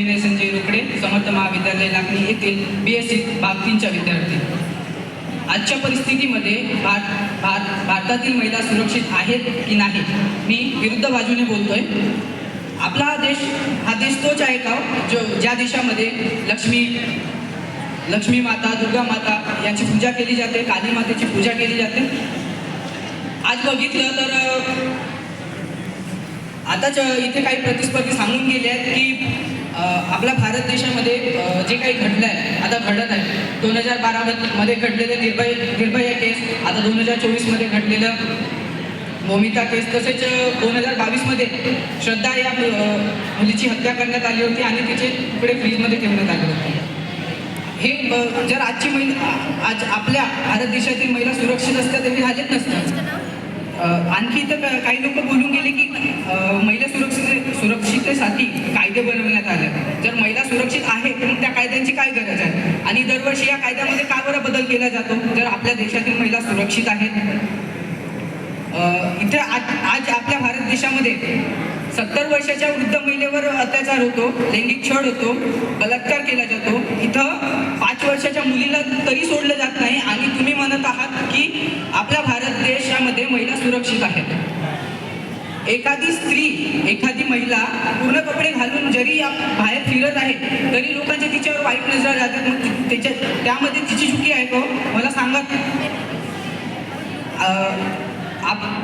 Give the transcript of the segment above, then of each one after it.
विनय संजय रोकडे समर्थ महाविद्यालय लाखणी येथील बी S C भाग तीनच्या विद्यार्थी. आजच्या परिस्थितीमध्ये भार भार भारतातील महिला सुरक्षित आहेत की नाही मी विरुद्ध बाजूने बोलतोय. आपला हा देश हा देश तोच आहे का जो ज्या देशामध्ये लक्ष्मी लक्ष्मी माता दुर्गा माता यांची पूजा केली जाते काली मातेची पूजा केली जाते? आज बघितलं तर आताच इथे काही प्रतिस्पर्धी सांगून गेले आहेत की आपल्या भारत देशामध्ये जे काही घडलं आहे आता घडत आहे. दोन हजार बारामध्ये घडलेलं निर्भय निर्भया केस आता दोन हजार चोवीसमध्ये घडलेलं मोमिता केस तसेच दोन हजार बावीसमध्ये श्रद्धा या मुलीची हत्या करण्यात आली होती आणि तिचे तुकडे फ्रीजमध्ये ठेवण्यात आले होते. हे जर आजची महिला आज आपल्या भारत देशातील महिला सुरक्षित असत्या तरी झालेच नसतात आणखी इथं काही लोक बोलून गेले की महिला सुरक्षित सुरक्षितेसाठी कायदे बनवण्यात आले. जर महिला सुरक्षित आहे तर त्या कायद्यांची काय गरज आहे? आणि दरवर्षी या कायद्यामध्ये का बरं बदल केला जातो? जर आपल्या देशातील महिला सुरक्षित आहेत? इथे आज आज आपल्या भारत देशामध्ये सत्तर वर्षाच्या वृद्ध महिलेवर अत्याचार होतो लैंगिक छळ होतो बलात्कार केला जातो. इथं पाच वर्षाच्या मुलीला तरी सोडलं जात नाही. आणि तुम्ही म्हणत आहात की आपला भारत देशामध्ये महिला सुरक्षित आहेत. एखादी स्त्री एखादी महिला पूर्ण कपडे घालून जरी बाहेर फिरत आहे तरी लोकांचे तिच्यावर वाईट नजर राहतात. मग त्याच्या त्यामध्ये तिची चुकी आहे तो हो? मला सांगा.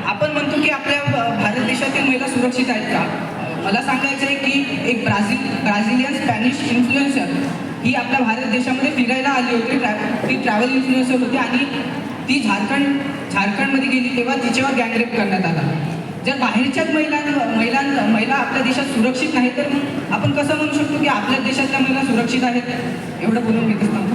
आपण म्हणतो की आपल्या भारत देशातील महिला सुरक्षित आहेत का? मला सांगायचं आहे की एक ब्राझील ब्राझिलियन स्पॅनिश इन्फ्लुएन्सर ही आपल्या भारत देशामध्ये फिरायला आली होती. ती ट्रॅव्हल इन्फ्लुएन्सर होती आणि ती झारखंड झारखंडमध्ये गेली तेव्हा तिच्यावर गँगरेप करण्यात आला. जर बाहेरच्याच महिला महिलां महिला आपल्या देशात सुरक्षित नाही तर आपण कसं म्हणू शकतो की आपल्या देशातल्या महिला सुरक्षित आहेत? एवढं बोलून घेत असताना